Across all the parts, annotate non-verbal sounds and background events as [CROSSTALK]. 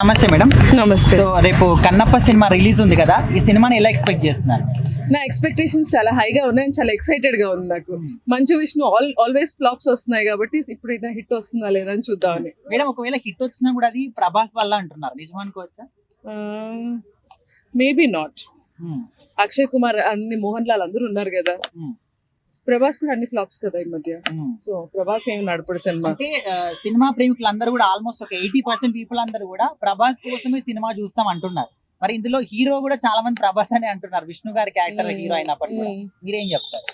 నమస్తే మేడం. నమస్తే. సో రేపు కన్నప్ప సినిమా రిలీజ్ ఉంది కదా ఈ సినిమాని ఎలా ఎక్స్పెక్ట్ చేస్తున్నారు? నా ఎక్స్పెక్టేషన్స్ చాలా హైగా ఉన్నాయి చాలా ఎక్సైటెడ్గా ఉంది నాకు. Manchu Vishnu all always flops వస్తున్నాయి కాబట్టి ఇప్పుడు ఏదైనా హిట్ వస్తుందా లేదా అని చూద్దామని. మేడం ఒకవేళ హిట్ వచ్చినా కూడా అది ప్రభాస్ వల్ల అంటున్నారు. నిజం అనుకోవచ్చా? Maybe not. అక్షయ్ కుమార్ అన్ని మోహన్ లాల్ అందరూ ఉన్నారు కదా. ప్రభాస్ కూడా అన్ని ఫ్లాప్స్ కదా ఈ మధ్య. సో ప్రభాస్ ఏమి నడపడు సినిమా అంటే సినిమా ప్రేమికులు అందరూ కూడా ఆల్మోస్ట్ ఒక ఎయిటీ పర్సెంట్ పీపుల్ అందరూ కూడా ప్రభాస్ కోసమే సినిమా చూస్తాం అంటున్నారు మరి ఇందులో హీరో కూడా చాలా మంది ప్రభాస్ అని అంటున్నారు విష్ణు గారి క్యారెక్టర్. హీరో అయినప్పటికీ. మీరేం చెప్తారు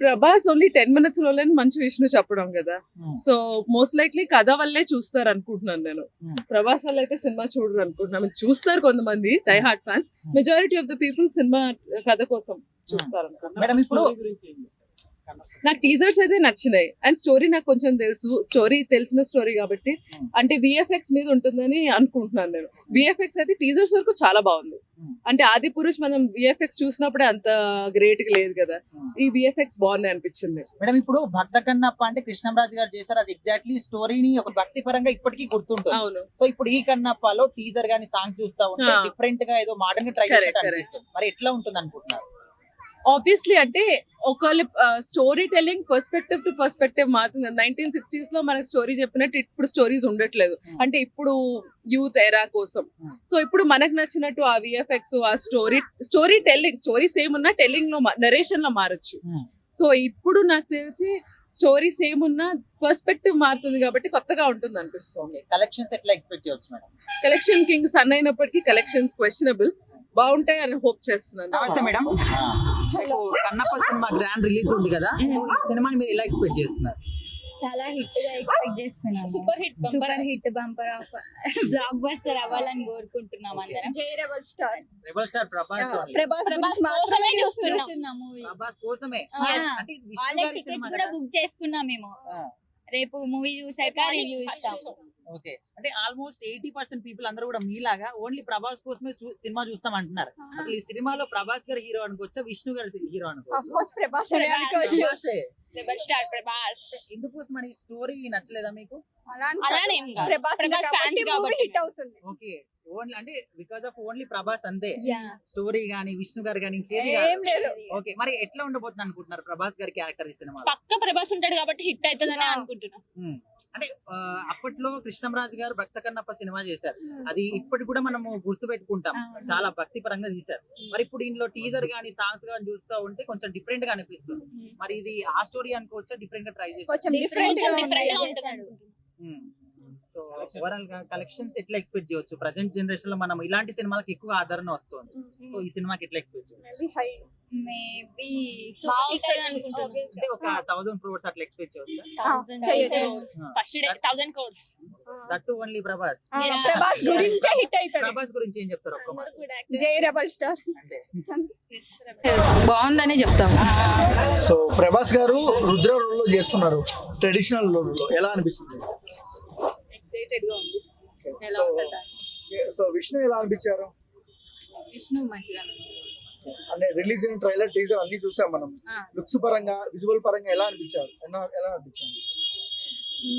ప్రభాస్ ఓన్లీ టెన్ మినిట్స్లోనే మంచు విష్ణు చెప్పడం కదా. Hmm. సో మోస్ట్ లైక్లీ కథ వల్లే చూస్తారు అనుకుంటున్నాను నేను. Hmm. ప్రభాస్ వల్ల అయితే సినిమా చూడరు అనుకుంటున్నాను చూస్తారు కొంతమంది die hard fans Hmm. Majority of the people cinema కథ కోసం చూస్తారు అనుకుంటున్నాను నాకు టీజర్స్ అయితే నచ్చినాయి. అండ్ స్టోరీ నాకు కొంచెం తెలుసు. స్టోరీ తెలిసిన స్టోరీ కాబట్టి. Hmm. అంటే విఎఫ్ఎక్స్ మీద ఉంటుందని అనుకుంటున్నాను నేను. విఎఫ్ఎక్స్ అయితే టీజర్స్ వరకు చాలా బాగుంది. Hmm. అంటే ఆది పురుష్ మనం విఎఫ్ఎక్స్ చూసినప్పుడే అంత గ్రేట్గా లేదు కదా. Hmm. ఈ విఎఫ్ఎక్స్ బాగున్నాయి అనిపించింది. మేడం ఇప్పుడు భక్త కన్నప్ప అంటే కృష్ణంరాజు గారు చేశారు. అది ఎగ్జాక్ట్లీ స్టోరీని ఒక భక్తి పరంగా ఇప్పటికీ గుర్తుంటుంది. అవును. సో ఇప్పుడు ఈ కన్నప్పలో టీజర్ గానీ సాంగ్స్ చూస్తా ఉంటే. డిఫరెంట్గా ఏదో మోడర్న్ ట్రై చేసినట్టు. అనిపిస్తుంది. మరి ఎట్లా ఉంటుంది అనుకుంటున్నారు ఆబ్వియస్లీ అంటే ఒకళ్ళ story telling perspective to perspective మారుతుంది. నైన్టీన్ సిక్స్టీస్లో మనకు స్టోరీ చెప్పినట్టు ఇప్పుడు స్టోరీస్ ఉండట్లేదు. Hmm. అంటే ఇప్పుడు యూత్ ఎరా కోసం. Hmm. సో ఇప్పుడు మనకు నచ్చినట్టు ఆ విఎఫ్ఎక్స్ ఆ story story telling story same ఉన్నా టెల్లింగ్లో నరేషన్లో మారచ్చు. Hmm. సో ఇప్పుడు నాకు తెలిసి స్టోరీ సేమ్ ఉన్నా పర్స్పెక్టివ్ మారుతుంది కాబట్టి కొత్తగా ఉంటుంది అనిపిస్తుంది కలెక్షన్స్ ఎట్లా ఎక్స్పెక్ట్ చేయొచ్చు మేడం? కలెక్షన్ కింగ్ సన్ అయినప్పటికీ కలెక్షన్స్ క్వశ్చనబుల్ బాగుంటాయి అని హోప్ చేస్తున్నాను. నమస్తే madam. Kannappa cinema grand release ఉంది కదా సో ఈ సినిమాని మీరు ఎలా ఎక్స్పెక్ట్ చేస్తున్నారు? చాలా హిట్గా ఎక్స్పెక్ట్ చేస్తున్నాము super hit super hit bumper blockbuster అవ్వాలని కోరుకుంటున్నాం అందరం. జై rebel star. Rebel star Prabhas. Prabhas Prabhas కోసమే చూస్తున్నాం. చూస్తున్నాం. ప్రభాస్ కోసమే. అంటే టికెట్స్ కూడా బుక్ చేసుకున్నాం మేము. ఆ, రేపు మూవీ చూసాక రివ్యూ ఇస్తాం. ఓకే అంటే ఆల్మోస్ట్ ఎయిటీ పర్సెంట్ పీపుల్ అందరూ కూడా మీలాగా ఓన్లీ ప్రభాస్ కోసమే సినిమా చూస్తాం అంటున్నారు అసలు ఈ సినిమాలో ప్రభాస్ గారు హీరో అనుకోవచ్చా విష్ణు గారు హీరో ఆఫ్ అనుకోవచ్చు? కోర్స్ ప్రభాస్ స్టార్ ఎందుకోసం అని స్టోరీ నచ్చలేదా మీకు? అలానే. ప్రభాస్ కాబట్టి. హిట్ అవుతుంది. ఓకే ఓన్లీ అంటే బికాస్ ఆఫ్ ఓన్లీ ప్రభాస్ అంతే. స్టోరీ గానీ విష్ణు గారు గానీ ఇంకేది ఏం లేదు. ఓకే మరి ఎట్లా ఉండబోతుంది అనుకుంటున్నారు ప్రభాస్ గారి క్యారెక్టర్ ఈ సినిమా పక్క ప్రభాస్ ఉంటాడు కాబట్టి హిట్ అవుతుందని. అనుకుంటున్నాం. అంటే ఆ, అప్పట్లో కృష్ణంరాజు గారు భక్త కన్నప్ప సినిమా చేశారు. అది ఇప్పటికి కూడా మనము గుర్తు పెట్టుకుంటాం అవును. చాలా భక్తి పరంగా తీశారు. మరి ఇప్పుడు ఇందులో టీజర్ గానీ సాంగ్స్ గానీ చూస్తూ ఉంటే కొంచెం డిఫరెంట్గా అనిపిస్తుంది. మరి ఇది ఆ స్టోరీ అనుకోవచ్చా? డిఫరెంట్గా ట్రై చేస్తారు? కొంచెం డిఫరెంట్ డిఫరెంట్ డిఫరెంట్గా ఉంటుంది. అనుకుంటున్నాం సో ఓవరాల్గా కలెక్షన్స్ ఎట్లా ఎక్స్పెక్ట్ చేయొచ్చు? ప్రజెంట్ జనరేషన్లో మనం ఇలాంటి సినిమాలకు ఎక్కువ ఆదరణ వస్తుంది. సో ఈ సినిమాకి ఎట్లా ఎక్స్పెక్ట్ చేయొచ్చు? హై మేబీ బాగుంటుంది అనుకుంటున్నాం అంటే ఒక థౌసండ్ క్రోర్స్ అట్లా ఎక్స్పెక్ట్ చేయొచ్చు? చేయొచ్చు. First day thousand crores that only Prabhas. Prabhas గురించే హిట్ అవుతుంది. ప్రభాస్ గురించి ఏం చెప్తారు ఒక్క మాట? జై రెబల్ స్టార్ అంటే. బాగుందనే చెప్తాము సో ప్రభాస్ గారు రుద్ర రోల్లో చేస్తున్నారు. ట్రెడిషనల్ రోల్లో ఎలా అనిపిస్తుంది? ఎక్సైటెడ్గా ఉంది. ఎలా సో ఉంటుందా సో విష్ణు ఎలా అనిపించారు? విష్ణు మంచిగా అంటే రిలీజ్ అయిన ట్రైలర్ టీజర్ అన్ని చూసాం మనం. లుక్స్ పరంగా విజువల్ పరంగా ఎలా అనిపించారు? ఎలా- ఎలా అనిపించింది?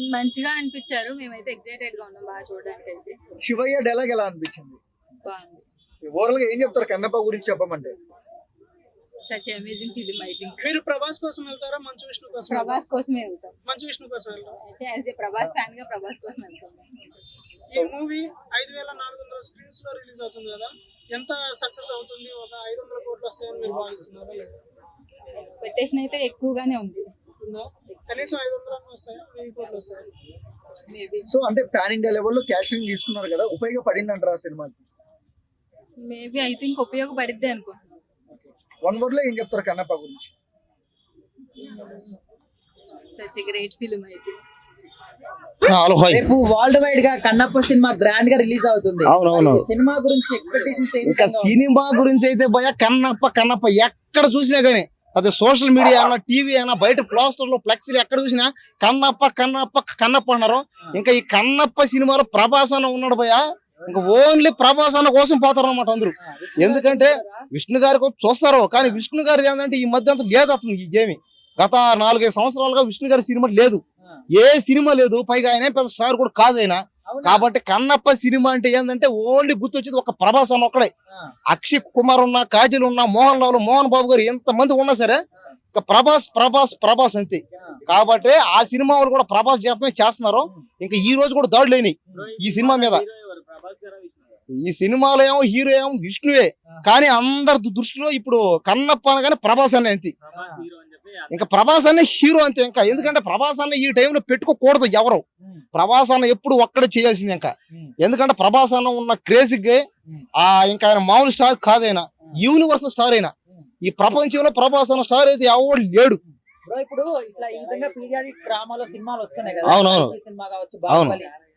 మంచిగా అనిపించారు. మేమైతే ఎక్సైటెడ్గా ఉన్నాం బాగా చూడడానికి అయితే శివయ్య డైలాగ్ ఎలా అనిపించింది? బాగుంది. ఓవరాల్గా ఏం చెప్తారు? కన్నప్ప గురించి చెప్పమంటే such amazing film I think మీరు ప్రభాస్ కోసం వెళ్తారా మంచు విష్ణు కోసం ప్రభాస్ కోసమే వెళ్తాం. వెళ్తారా? మంచు విష్ణు కోసం వెళ్తారా? అయితే యాజ్ ఏ ప్రభాస్ ఫ్యాన్గా ప్రభాస్ కోసం వెళ్తాం. ఈ మూవీ ఐదు వేల నాలుగు వందల స్క్రీన్స్లో రిలీజ్ అవుతుంది కదా ఎంత సక్సెస్ అవుతుంది? ఒక ఐదు వందల కోట్లు వస్తాయని మీరు భావిస్తున్నారా? ఎక్స్పెక్టేషన్ అయితే ఎక్కువగానే ఉంది. కనీసం ఐదు వందలు వస్తాయా? వెయ్యి కోట్లు వస్తాయా? మేబీ సో అంటే పాన్ ఇండియా లెవెల్లో క్యాషింగ్ తీసుకున్నారు కదా ఉపయోగపడింది అంటారా సినిమాకి? మేబీ ఐ థింక్ ఉపయోగపడిద్ది అనుకుంటున్నాను వన్ వర్డ్లో ఏం చెప్తారు కన్నప్ప గురించి? సచ్ గ్రేట్ రేపు వరల్డ్ వైడ్గా కన్నప్ప సినిమా గ్రాండ్గా రిలీజ్ అవుతుంది. సినిమా గురించి ఎక్స్పెక్టేషన్స్ ఇంకా సినిమా గురించి అయితే భయ కన్నప్ప కన్నప్ప ఎక్కడ చూసినా గానీ అదే సోషల్ మీడియా అన్న టీవీ అన్న బయట ప్లాస్టర్లో ఫ్లెక్సీలు ఎక్కడ చూసినా కన్నప్ప కన్నప్ప కన్నప్ప అన్నారు. ఇంకా ఈ కన్నప్ప సినిమాలో ప్రభాస్ అన్న ఉన్నాడు భయ ఇంకా ఓన్లీ ప్రభాస్ అన్న కోసం పోతారు అనమాట అందరూ ఎందుకంటే విష్ణు గారి కోసం చూస్తారు. కానీ విష్ణు గారి ఏంటంటే ఈ మధ్య అంతా లేదు అతను ఈ గేమి గత నాలుగైదు సంవత్సరాలుగా విష్ణు గారి సినిమా లేదు. ఏ సినిమా లేదు. పైగా ఆయన పెద్ద స్టార్ కూడా కాదు ఆయన? కాబట్టి కన్నప్ప సినిమా అంటే ఏంటంటే ఓన్లీ గుర్తొచ్చేది ఒక ప్రభాస్ అన్న ఒక్కడే. అక్షయ్ కుమార్ ఉన్నా కాజల్ ఉన్నా మోహన్ లాల్ మోహన్ బాబు గారు ఎంత మంది ఉన్నా సరే ఇక ప్రభాస్ ప్రభాస్ ప్రభాస్ అంతే. కాబట్టి ఆ సినిమా వాళ్ళు కూడా ప్రభాస్ చెప్పమే చేస్తున్నారు. ఇంకా ఈ రోజు కూడా దాడులు అయినాయి. ఈ సినిమా మీద. ఈ సినిమాలో ఏమో హీరో ఏమో విష్ణువే కానీ అందరి దృష్టిలో ఇప్పుడు కన్నప్ప అనగానే ప్రభాస్ అనే అంతే. ఇంకా ప్రభాస్ అనే హీరో అంతే ఇంకా. ఎందుకంటే ప్రభాస్ అన్న ఈ టైంలో పెట్టుకోకూడదు ఎవరు. ప్రభాస్ అన్న ఎప్పుడు ఒక్కడే చేయాల్సింది ఇంకా. ఎందుకంటే ప్రభాస్ అన్న ఉన్న క్రేజీకి. ఆ ఇంకా ఆయన మామూలు స్టార్ కాదైనా యూనివర్సల్ స్టార్ అయినా. ఈ ప్రపంచంలో ప్రభాస్ అన్న స్టార్ అయితే ఎవరు లేడు. ఇప్పుడు ఇట్లా ఈ విధంగా పీరియాడిక్ డ్రామాలో సినిమాలు వస్తున్నాయి కదా. అవునవును. సినిమా కావచ్చు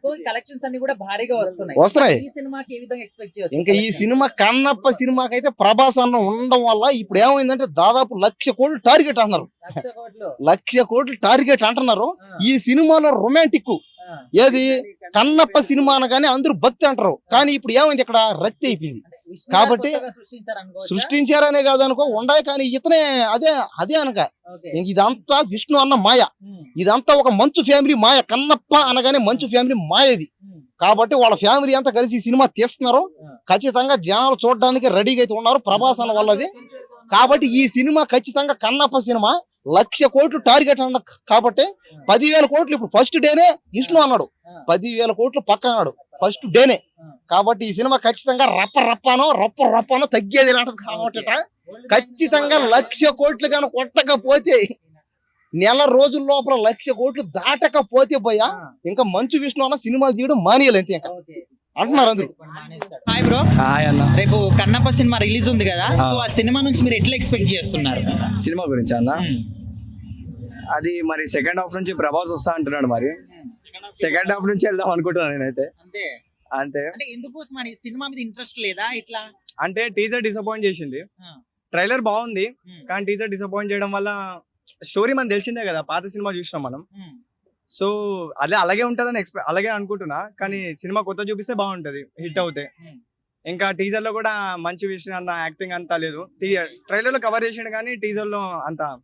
సో కలెక్షన్స్ అన్ని కూడా భారీగా వస్తున్నాయి. వస్తున్నాయి. ఈ సినిమాకి ఏ విధంగా ఎక్స్పెక్ట్ చేయొచ్చు? ఇంకా ఈ సినిమా కన్నప్ప సినిమాకి అయితే ప్రభాస్ అన్న ఉండడం వల్ల ఇప్పుడు ఏమైందంటే దాదాపు లక్ష కోట్లు టార్గెట్ అంటున్నారు. లక్ష కోట్లు? లక్ష కోట్లు టార్గెట్ అంటున్నారు. ఈ సినిమాలో రొమాంటిక్ ఏది? కన్నప్ప సినిమా అనగానే అందరూ భక్తి అంటారు. కానీ ఇప్పుడు ఏమైంది ఇక్కడ? రక్తి అయిపోయింది. కాబట్టి? సృష్టించారనే కాదనుకో ఉండాయి కానీ ఇతనే అదే అదే అనక. ఇదంతా విష్ణు అన్న మాయ. ఇదంతా ఒక మంచు ఫ్యామిలీ మాయ కన్నప్ప అనగానే మంచు ఫ్యామిలీ మాయ ఇది కాబట్టి వాళ్ళ ఫ్యామిలీ అంతా కలిసి ఈ సినిమా తీస్తున్నారు. ఖచ్చితంగా జనాలు చూడడానికి రెడీగా అయితే ఉన్నారు ప్రభాస్ అన్న వాళ్ళది కాబట్టి ఈ సినిమా ఖచ్చితంగా కన్నప్ప సినిమా. లక్ష కోట్లు టార్గెట్ అన్న కాబట్టి పదివేల కోట్లు ఇప్పుడు ఫస్ట్ డేనే విష్ణు అన్నాడు. పదివేల కోట్లు పక్క అన్నాడు. ఫస్ట్ డేనే. కాబట్టి ఈ సినిమా ఖచ్చితంగా రప్ప రప్పనో రప్ప రప్పనో తగ్గేది లేదు కాబట్టి ఖచ్చితంగా లక్ష కోట్లు కానీ కొట్టకపోతే నెల రోజుల లోపల లక్ష కోట్లు దాటకపోతే పోయా ఇంకా మంచు విష్ణు అన్న సినిమాలు తీయడం మానేయాలి అంతే ఇంకా. అంటున్నారు అందరూ. Hi bro. హాయ్ అన్న. రేపు కన్నప్ప సినిమా రిలీజ్ ఉంది కదా సో ఆ సినిమా నుంచి మీరు ఎట్లా ఎక్స్పెక్ట్ చేస్తున్నారు? సినిమా గురించి అన్న? అది మరి సెకండ్ హాఫ్ నుంచి ప్రభాస్ వస్తా అంటున్నాడు మరి. సెకండ్ హాఫ్ నుంచి వెళ్దాం అనుకుంటున్నాను నేనైతే. అంతే. అంతే. అంటే ఎందుకోసం అని? సినిమా మీద ఇంట్రెస్ట్ లేదా? ఇట్లా? అంటే టీజర్ డిసప్పాయింట్ చేసింది. ట్రైలర్ బాగుంది. కానీ టీజర్ డిసప్పాయింట్ చేయడం వల్ల స్టోరీ మనకు తెలిసిందే కదా పాత సినిమా చూసినాం మనం. సో అదే అలాగే ఉంటుందని ఎక్స్పెక్ట్ అలాగే అనుకుంటున్నా. కానీ సినిమా కొత్త చూపిస్తే బాగుంటది హిట్ అవుతే. ఇంకా టీజర్లో కూడా మంచి విషయం అన్న యాక్టింగ్ అంతా లేదు. ట్రైలర్లో కవర్ చేసిండు కానీ టీజర్లో అంత.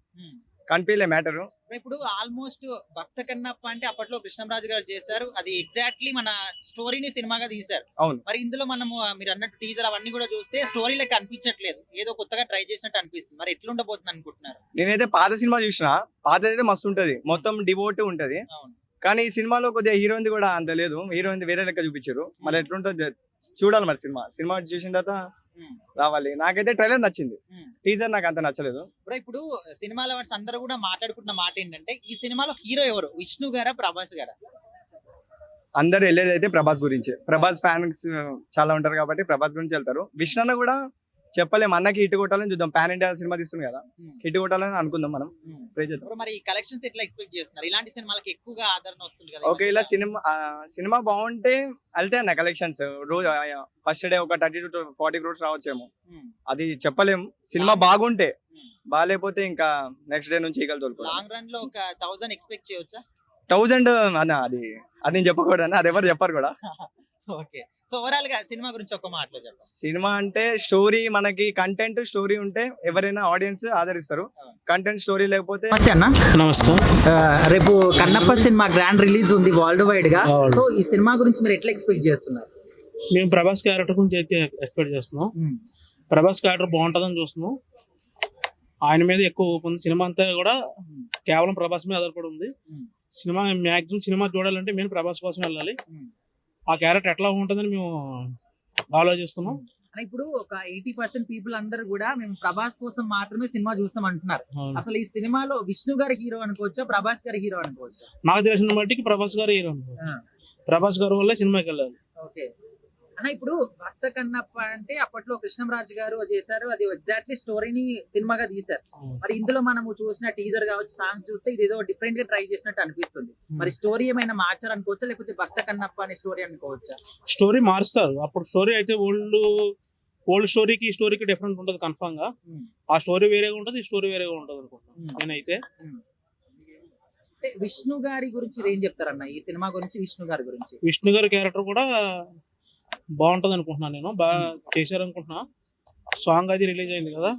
కనిపించలే మ్యాటర్. ఇప్పుడు ఆల్మోస్ట్ భక్త కన్నప్ప అంటే అప్పట్లో కృష్ణరాజు గారు చేశారు. అది ఎగ్జాక్ట్లీ మన స్టోరీని సినిమాగా తీశారు. అవును. మరి ఇందులో మనము మీరు అన్నట్టు టీజర్ అవన్నీ కూడా చూస్తే స్టోరీ లెక్క అనిపించట్లేదు. ఏదో కొత్తగా ట్రై చేసినట్టు అనిపిస్తుంది. మరి ఎట్లుండబోతుంది అనుకుంటున్నారు? నేనైతే పాత సినిమా చూసిన పాతది అయితే మస్తు ఉంటది. మొత్తం డివోట్ ఉంటది. అవును. కానీ ఈ సినిమాలో కొద్దిగా హీరోయిన్ కూడా అంత లేదు. హీరోయిన్ వేరే లెక్క చూపించారు. మరి ఎట్లుంటుందో చూడాలి మరి సినిమా. సినిమా చూసిన తర్వాత రావాలి. నాకైతే ట్రైలర్ నచ్చింది. టీజర్ నాకు అంత నచ్చలేదు. ఇప్పుడు సినిమా లవర్స్ అందరూ కూడా మాట్లాడుకుంటున్న మాట ఏంటంటే ఈ సినిమాలో హీరో ఎవరు? విష్ణు గారా ప్రభాస్ గారా? అందరు వెళ్ళేది అయితే ప్రభాస్ గురించి. ప్రభాస్ ఫ్యాన్స్ చాలా ఉంటారు కాబట్టి ప్రభాస్ గురించి వెళ్తారు. విష్ణు అన్న కూడా చెప్పలేం. అన్నకి హిట్ కొట్టాలని చూద్దాం. పాన్ ఇండియా సినిమా తీస్తుంది కదా. ఉమ్, హిట్ కొట్టాలని అనుకుందాం మనం. చేద్దాం. మరి కలెక్షన్స్ ఎట్లా ఎక్స్పెక్ట్ చేస్తున్నారు? ఇలాంటి సినిమాలకి ఎక్కువగా ఆదరణ వస్తుంది కదా ఓకే ఇలా సినిమా సినిమా బాగుంటే వెళ్తాయి అన్న కలెక్షన్స్. రోజు ఫస్ట్ డే ఒక థర్టీ టు ఫార్టీ క్రోర్స్ రావచ్చేమో. ఉమ్, అది చెప్పలేం. సినిమా బాగుంటే. బాగాలేకపోతే ఇంకా నెక్స్ట్ డే నుంచి ఈగలు తోలుకోవాలి. లాంగ్ రన్లో ఒక థౌసండ్ ఎక్స్పెక్ట్ అన్న అది అది నేను చెప్పకూడదు అన్న అది ఎవరు చెప్పారు కూడా. [LAUGHS] ఓకే. సో ఓవరాల్గా సినిమా గురించి ఒక మాటలో చెప్పండి. సినిమా అంటే స్టోరీ మనకి కంటెంట్ స్టోరీ ఉంటే ఎవరైనా ఆడియన్స్ ఆదరిస్తారు. కంటెంట్ స్టోరీ లేకపోతే నమస్తే అన్న. నమస్తే. రేపు కన్నప్ప సినిమా గ్రాండ్ రిలీజ్ ఉంది వరల్డ్ వైడ్గా. సో ఈ సినిమా గురించి మీరు ఎట్లా ఎక్స్పెక్ట్ చేస్తున్నారు? మేము ప్రభాస్ క్యారెక్టర్ గురించి అయితే ఎక్స్పెక్ట్ చేస్తున్నాం. ప్రభాస్ క్యారెక్టర్ బాగుంటుందని చూస్తున్నాం. ఆయన మీద ఎక్కువ సినిమా అంతా కూడా కేవలం ప్రభాస్ మీద ఆధారపడి ఉంది. సినిమా మ్యాక్సిమం సినిమా చూడాలంటే మేము ప్రభాస్ కోసం వెళ్ళాలి. ఆ క్యారెక్టర్ ఎట్లా ఉంటుందని మేము ఆలోచిస్తున్నాం. అని ఇప్పుడు ఒక ఎయిటీ పర్సెంట్ పీపుల్ అందరూ కూడా మేము ప్రభాస్ కోసం మాత్రమే సినిమా చూస్తాం అంటున్నారు. అసలు ఈ సినిమాలో విష్ణు గారి హీరో అనుకోవచ్చా ప్రభాస్ గారి హీరో అనుకోవచ్చా? నాకు తెలిసిన మట్టికి ప్రభాస్ గారు హీరో అనుకో. ప్రభాస్ గారు వల్లే సినిమాకి వెళ్ళాలి. ఓకే. అన్న ఇప్పుడు భక్త కన్నప్ప అంటే అప్పట్లో కృష్ణంరాజు గారు చేశారు. అది ఎగ్జాక్ట్లీ స్టోరీని సినిమాగా తీశారు. మరి ఇందులో మనము చూసిన టీజర్ కావచ్చు సాంగ్ చూస్తే ఇది ఏదో డిఫరెంట్గా ట్రై చేసినట్టు అనిపిస్తుంది. మరి స్టోరీ ఏమైనా మార్చారు అనుకోవచ్చా? లేకపోతే భక్త కన్నప్ప అనే స్టోరీ అనుకోవచ్చా? స్టోరీ మారుస్తారు. అప్పుడు స్టోరీ అయితే ఓల్డ్ ఓల్డ్ స్టోరీకి ఈ స్టోరీకి డిఫరెంట్ ఉంటుంది కన్ఫామ్గా. ఆ స్టోరీ వేరేగా ఉంటుంది ఈ స్టోరీ వేరేగా ఉంటుంది అనుకుంటున్నాను. నేనైతే. విష్ణు గారి గురించి ఏం చెప్తారన్న? ఈ సినిమా గురించి విష్ణు గారి గురించి. విష్ణు గారి క్యారెక్టర్ కూడా బాగుంటది అనుకుంటున్నాను నేను. బాగా చేశారు అనుకుంటున్నా సాంగ్ అది రిలీజ్ అయింది కదా.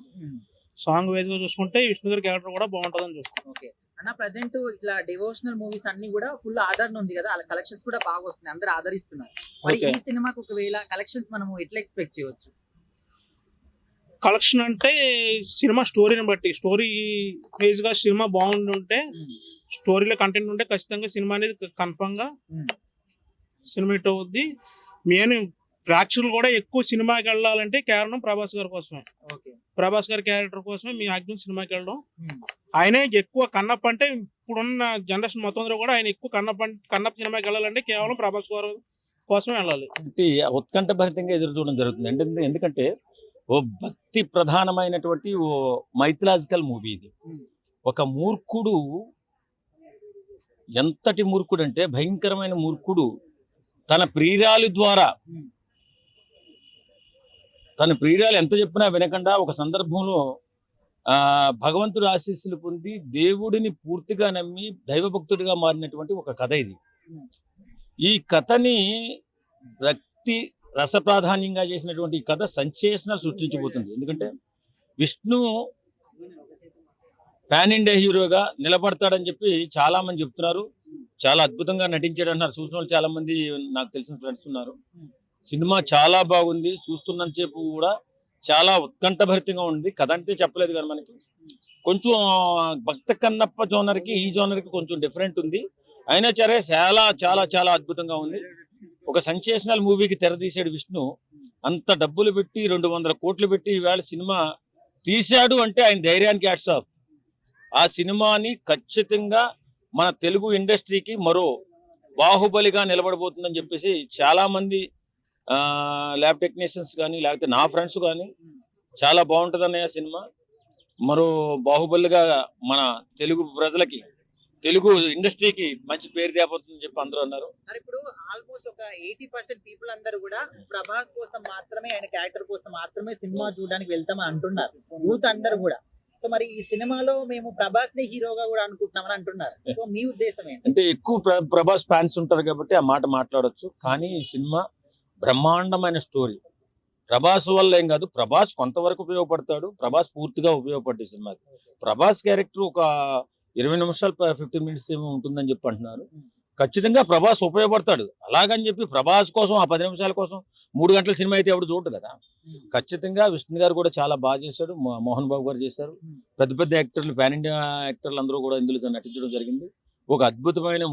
సాంగ్ వైజ్గా చూసుకుంటే విష్ణు గారి క్యారెక్టర్ కూడా బాగుంటది అని చూస్తున్నాను ఓకే. అన్న ప్రజెంట్ ఇట్లా డివోషనల్ మూవీస్ అన్ని కూడా ఫుల్ ఆదరణ ఉంది కదా. వాళ్ళ కలెక్షన్స్ కూడా బాగా వస్తున్నాయి. అందరూ ఆదరిస్తున్నారు. మరి. ఈ సినిమాకి ఒకవేళ కలెక్షన్స్ మనం ఎట్లా ఎక్స్పెక్ట్ చేయవచ్చు? కలెక్షన్ అంటే సినిమా స్టోరీని బట్టి స్టోరీ బేస్గా సినిమా బాగుండి ఉంటే స్టోరీలో కంటెంట్ ఉంటే ఖచ్చితంగా సినిమా అనేది కన్ఫర్మ్గా. సినిమా హిట్ అవుద్ది. మెయిన్ ప్రేక్షకులు కూడా ఎక్కువ సినిమాకి వెళ్ళాలంటే కారణం ప్రభాస్ గారి కోసమే. ఓకే. ప్రభాస్ గారి క్యారెక్టర్ కోసమే మీ ఆజ్ఞం సినిమాకి వెళ్ళడం. ఆయనే ఎక్కువ కన్నప్ప అంటే ఇప్పుడున్న జనరేషన్ మొత్తం అందరూ కూడా ఆయన ఎక్కువ కన్నప్ప అంటే- కన్నప్ప సినిమాకి వెళ్ళాలంటే కేవలం ప్రభాస్ గారు కోసమే వెళ్ళాలి. అంటే ఉత్కంఠ భరితంగా ఎదురు చూడడం జరుగుతుంది. అంటే ఎందుకంటే ఓ భక్తి ప్రధానమైనటువంటి ఓ మైథలాజికల్ మూవీ ఇది. ఒక మూర్ఖుడు ఎంతటి మూర్ఖుడు అంటే భయంకరమైన మూర్ఖుడు తన ప్రియురాలి ద్వారా. తన ప్రియురాలు ఎంత చెప్పినా వినకుండా ఒక సందర్భంలో ఆ భగవంతుడు ఆశీస్సులు పొంది దేవుడిని పూర్తిగా నమ్మి దైవభక్తుడిగా మారినటువంటి ఒక కథ ఇది. ఈ కథని భక్తి రస ప్రాధాన్యంగా చేసినటువంటి ఈ కథ సంచేషణలు సృష్టించబోతుంది. ఎందుకంటే విష్ణు పాన్ ఇండియా హీరోగా నిలబడతాడని చెప్పి చాలా మంది చెప్తున్నారు. చాలా అద్భుతంగా నటించాడు అంటున్నారు చూసిన వాళ్ళు చాలా మంది నాకు తెలిసిన ఫ్రెండ్స్ ఉన్నారు. సినిమా చాలా బాగుంది. చూస్తున్నంతసేపు కూడా చాలా ఉత్కంఠభరితంగా ఉంది. కథ అంటే చెప్పలేదు కానీ మనకి. కొంచెం భక్త కన్నప్ప జోనర్కి ఈ జోనర్కి కొంచెం డిఫరెంట్ ఉంది. అయినా సరే చాలా చాలా చాలా అద్భుతంగా ఉంది. ఒక సంచేషనల్ మూవీకి తెరదీశాడు విష్ణు. అంత డబ్బులు పెట్టి రెండు వందల కోట్లు పెట్టి ఈవేళ సినిమా తీశాడు అంటే ఆయన ధైర్యానికి హ్యాట్స్ ఆఫ్ ఆ సినిమాని ఖచ్చితంగా మన తెలుగు ఇండస్ట్రీకి మరో బాహుబలిగా నిలబడబోతుందని చెప్పేసి చాలా మంది ల్యాబ్ టెక్నీషియన్స్ కానీ లేకపోతే నా ఫ్రెండ్స్ కానీ చాలా బాగుంటుంది అన్నయ్య సినిమా. మరో బాహుబలిగా మన తెలుగు ప్రజలకి తెలుగు ఇండస్ట్రీకి మంచి పేరు తేపోతుందని చెప్పి అందరూ అన్నారు. మరి ఇప్పుడు ఆల్మోస్ట్ ఒక ఎయిటీ పర్సెంట్ పీపుల్ అందరూ కూడా ప్రభాస్ కోసం మాత్రమే ఆయన క్యారెక్టర్ కోసం మాత్రమే సినిమా చూడడానికి వెళ్తామని అంటున్నారు. యూత్ అందరూ కూడా. సో మరి ఈ సినిమాలో మేము ప్రభాస్ని హీరోగా కూడా అనుకుంటున్నామని అంటున్నారు. సో మీ ఉద్దేశం ఏంటి? అంటే ఎక్కువ ప్ర- ప్రభాస్ ఫ్యాన్స్ ఉంటారు కాబట్టి ఆ మాట మాట్లాడొచ్చు. కానీ ఈ సినిమా బ్రహ్మాండమైన స్టోరీ. ప్రభాస్ వల్ల ఏం కాదు ప్రభాస్ కొంతవరకు ఉపయోగపడతాడు ప్రభాస్ పూర్తిగా ఉపయోగపడ్డ సినిమాకి ప్రభాస్ క్యారెక్టర్ ఒక ఇరవై నిమిషాలు ఫిఫ్టీన్ మినిట్స్ ఏమో ఉంటుందని చెప్పి అంటున్నారు. ఖచ్చితంగా ప్రభాస్ ఉపయోగపడతాడు. అలాగని చెప్పి ప్రభాస్ కోసం ఆ పది నిమిషాల కోసం మూడు గంటల సినిమా అయితే ఎవడు చూడదు కదా. ఖచ్చితంగా విష్ణు గారు కూడా చాలా బాగా చేశాడు మో- మోహన్ బాబు గారు చేశారు. పెద్ద పెద్ద యాక్టర్లు పాన్ ఇండియా యాక్టర్లు అందరూ కూడా ఇందులో నటించడం జరిగింది. ఒక అద్భుతమైన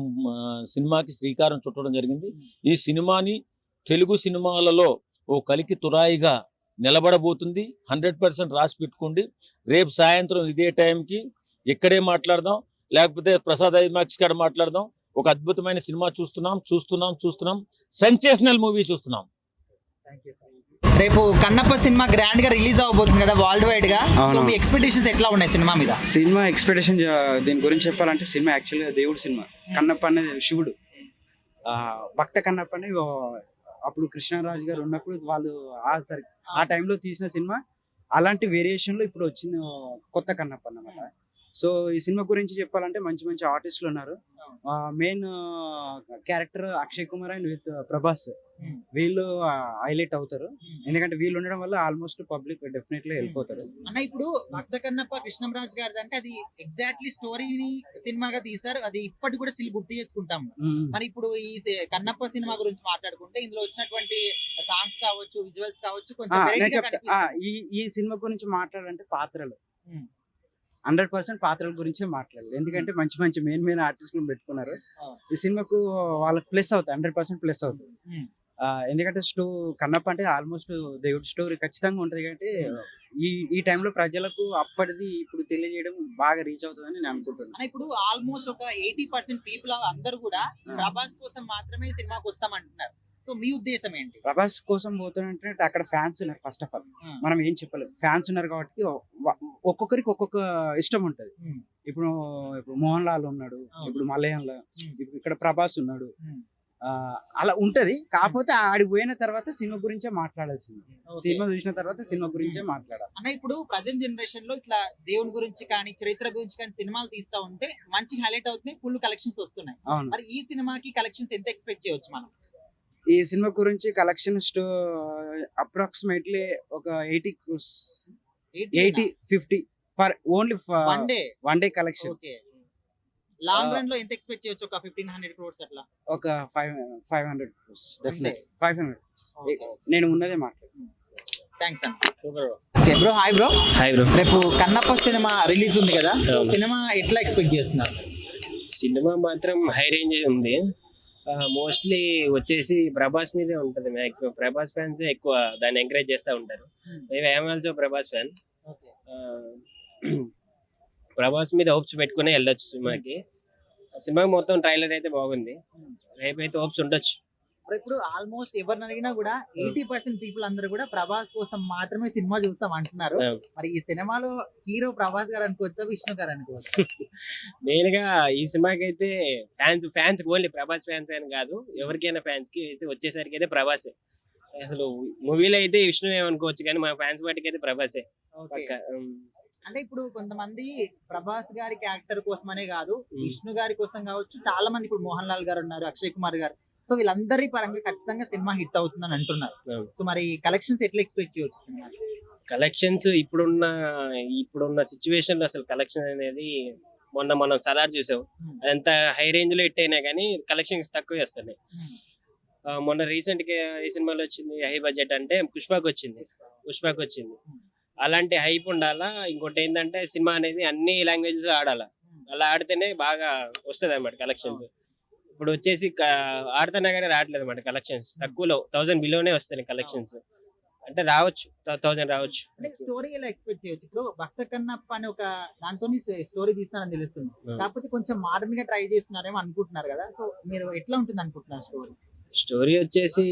సినిమాకి శ్రీకారం చుట్టడం జరిగింది. ఈ సినిమాని తెలుగు సినిమాలలో ఓ కలికి తురాయిగా నిలబడబోతుంది. హండ్రెడ్ పర్సెంట్ రాసి పెట్టుకోండి. రేపు సాయంత్రం ఇదే టైంకి ఇక్కడే మాట్లాడదాం. లేకపోతే ప్రసాద్ ఐమాక్స్ కాడ మాట్లాడదాం. ఒక అద్భుతమైన సినిమా చూస్తున్నాం చూస్తున్నాం చూస్తున్నాం. సెన్సేషనల్ మూవీ చూస్తున్నాం. రేపు కన్నప్ప సినిమా గ్రాండ్గా రిలీజ్ అవబోతుంది కదా వరల్డ్ వైడ్గా. సో అవును. మీ ఎక్స్పెక్టేషన్స్ ఎట్లా ఉన్నాయి సినిమా మీద? సినిమా ఎక్స్పెక్టేషన్ దీని గురించి చెప్పాలంటే సినిమా యాక్చువల్గా దేవుడి సినిమా. కన్నప్ప అనేది శివుడు. ఆ, భక్త కన్నప్ప అని ఓ అప్పుడు కృష్ణరాజు గారు ఉన్నప్పుడు వాళ్ళు ఆ సరి ఆ టైంలో తీసిన సినిమా అలాంటి వేరియేషన్లో ఇప్పుడు వచ్చిన కొత్త కన్నప్ప అన్నమాట. సో ఈ సినిమా గురించి చెప్పాలంటే మంచి మంచి ఆర్టిస్టులు ఉన్నారు. Main character Akshay Kumar and with Prabhas. Hmm. వీళ్ళు హైలైట్ అవుతారు. ఎందుకంటే వీళ్ళు ఉండడం వల్ల ఆల్మోస్ట్ పబ్లిక్ డెఫినెట్లీ వెళ్ళిపోతారు. అన్న ఇప్పుడు భక్త కన్నప్ప కృష్ణంరాజు గారిది అంటే అది ఎగ్జాక్ట్లీ స్టోరీని సినిమాగా తీశారు. అది ఇప్పటి కూడా స్టిల్ గుర్తు చేసుకుంటాం మరి ఇప్పుడు ఈ కన్నప్ప సినిమా గురించి మాట్లాడుకుంటే ఇందులో వచ్చినటువంటి సాంగ్స్ కావచ్చు విజువల్స్ కావచ్చు కొంచెం. ఈ సినిమా గురించి మాట్లాడాలంటే పాత్రలు. Hmm. హండ్రెడ్ పర్సెంట్ పాత్రల గురించే మాట్లాడాలి. ఎందుకంటే మంచి మంచి మెయిన్ మెయిన్ ఆర్టిస్టులను పెట్టుకున్నారు. ఈ సినిమాకు వాళ్ళకి ప్లస్ అవుతుంది హండ్రెడ్ పర్సెంట్ ప్లస్ అవుతుంది ఎందుకంటే స్టో కన్నప్ప అంటే ఆల్మోస్ట్ దేవుడి స్టోరీ ఖచ్చితంగా ఉంటుంది కాబట్టి ఈ ఈ టైంలో ప్రజలకు అప్పటిది ఇప్పుడు తెలియజేయడం బాగా రీచ్ అవుతుందని నేను అనుకుంటున్నాను ఇప్పుడు ఆల్మోస్ట్ ఒక ఎయిటీ పర్సెంట్ పీపుల్ అందరూ కూడా ప్రభాస్ కోసం మాత్రమే సినిమాకి వస్తామంటున్నారు. సో మీ ఉద్దేశం ఏంటి? ప్రభాస్ కోసం పోతున్నట్టే అక్కడ ఫ్యాన్స్ ఉన్నారు ఫస్ట్ ఆఫ్ ఆల్. మనం ఏం చెప్పలేం. ఫ్యాన్స్ ఉన్నారు కాబట్టి ఒక్కొక్కరికి ఒక్కొక్క ఇష్టం ఉంటది. ఇప్పుడు ఇప్పుడు మోహన్ లాల్ ఉన్నాడు. ఇప్పుడు మలయాళంలో Hmm. ఇప్పుడు ఇక్కడ ప్రభాస్ ఉన్నాడు. అలా ఉంటది. కాకపోతే ఆడికి పోయిన తర్వాత సినిమా గురించే మాట్లాడాల్సింది. సినిమా చూసిన తర్వాత సినిమా గురించే మాట్లాడాలి. అన్న ఇప్పుడు ప్రజెంట్ జనరేషన్లో ఇట్లా దేవుని గురించి కానీ చరిత్ర గురించి కానీ సినిమాలు తీస్తా ఉంటే మంచి హైలైట్ అవుతున్నాయి ఫుల్ కలెక్షన్స్ వస్తున్నాయి. మరి ఈ సినిమాకి కలెక్షన్స్ ఎంత ఎక్స్పెక్ట్ చేయొచ్చు మనం? ఈ సినిమా గురించి కలెక్షన్ స్టో అప్రాక్సిమేట్లీ ఒక eighty eighty fifty for only one day one day collection okay long రన్లో ఎంత ఎక్స్పెక్ట్ చేయొచ్చు? ఒక ఫిఫ్టీన్ హండ్రెడ్ క్రోర్స్ అట్లా? ఒక ఫైవ్ ఫైవ్ హండ్రెడ్ డెఫినెట్ అంతే. ఫైవ్ హండ్రెడ్ నేను ఉన్నదే మాట్లాడు థ్యాంక్స్ అన్న bro hi bro hi bro రేపు కన్నప్ప సినిమా రిలీజ్ ఉంది కదా. సినిమా ఎట్లా ఎక్స్పెక్ట్ చేస్తున్నారు? సినిమా మాత్రం హై రేంజ్ ఉంది. మోస్ట్లీ వచ్చేసి ప్రభాస్ మీదే ఉంటుంది మాక్సిమం ప్రభాస్ ఫ్యాన్స్ ఎక్కువ దాన్ని ఎంకరేజ్ చేస్తూ ఉంటారు. Hmm. Maybe I'm also Prabhas fan Prabhas మీద హోప్స్ పెట్టుకునే వెళ్ళొచ్చు సినిమాకి. సినిమా మొత్తం ట్రైలర్ అయితే బాగుంది. రేపైతే హోప్స్ ఉండొచ్చు. ఇప్పుడు ఇప్పుడు ఆల్మోస్ట్ ఎవరిని అడిగినా కూడా ఎయిటీ పర్సెంట్ పీపుల్ అందరూ కూడా ప్రభాస్ కోసం మాత్రమే సినిమా చూస్తాం అంటున్నారు. మరి ఈ సినిమాలో హీరో ప్రభాస్ గారు అనుకోవచ్చా విష్ణు గారు అనుకోవచ్చు? మెయిన్గా ఈ సినిమాకి అయితే fans fans only Prabhas fans అని కాదు ఎవరికైనా ఫ్యాన్స్కి అయితే వచ్చేసరికి అయితే ప్రభాసే. అసలు మూవీలో అయితే విష్ణు ఏమనుకోవచ్చు కానీ మా ఫ్యాన్స్ వాటికి అయితే ప్రభాసే. అంటే ఇప్పుడు కొంతమంది ప్రభాస్ గారి క్యారెక్టర్ కోసమనే కాదు Hmm. విష్ణు గారి కోసం కావచ్చు చాలా మంది ఇప్పుడు మోహన్ లాల్ గారు ఉన్నారు అక్షయ్ కుమార్ గారు. సో వీళ్ళందరి పరంగా ఖచ్చితంగా సినిమా హిట్ అవుతుందని అంటున్నారు. సో మరి కలెక్షన్స్ ఎట్లా ఎక్స్పెక్ట్ చేయొచ్చు సినిమా కలెక్షన్స్ ఇప్పుడున్న ఇప్పుడున్న సిచ్యువేషన్లో అసలు కలెక్షన్ అనేది మొన్న మనం సలార్ చూసాం. అదంతా హై రేంజ్లో హిట్ అయినా కానీ కలెక్షన్స్ తక్కువ వస్తున్నాయి. మొన్న రీసెంట్గా ఏ సినిమాలో వచ్చింది? హై బడ్జెట్ అంటే పుష్పకి వచ్చింది. పుష్పకి వచ్చింది. అలాంటి హైప్ ఉండాలా? ఇంకోటి ఏంటంటే సినిమా అనేది అన్ని లాంగ్వేజెస్ ఆడాలా? అలా ఆడితేనే బాగా వస్తుంది అనమాట కలెక్షన్స్ ఇప్పుడు వచ్చేసి ఆడుతున్నా కానీ రావట్లేదు అనమాట కలెక్షన్స్ తక్కువలో థౌసండ్ బిలోనే వస్తున్నాయి కలెక్షన్స్. అంటే రావచ్చు థౌసండ్ రావచ్చు. అంటే స్టోరీ ఎలా ఎక్స్పెక్ట్ చేయొచ్చు? ఇప్పుడు భక్త కన్నప్ప అని ఒక దాంతో స్టోరీ తీస్తున్నారని తెలుస్తుంది. కాకపోతే కొంచెం మోడర్న్గా ట్రై చేస్తున్నారేమో అనుకుంటున్నారు కదా. సో మీరు ఎట్లా ఉంటుంది అనుకుంటున్నారు స్టోరీ? స్టోరీ వచ్చేసి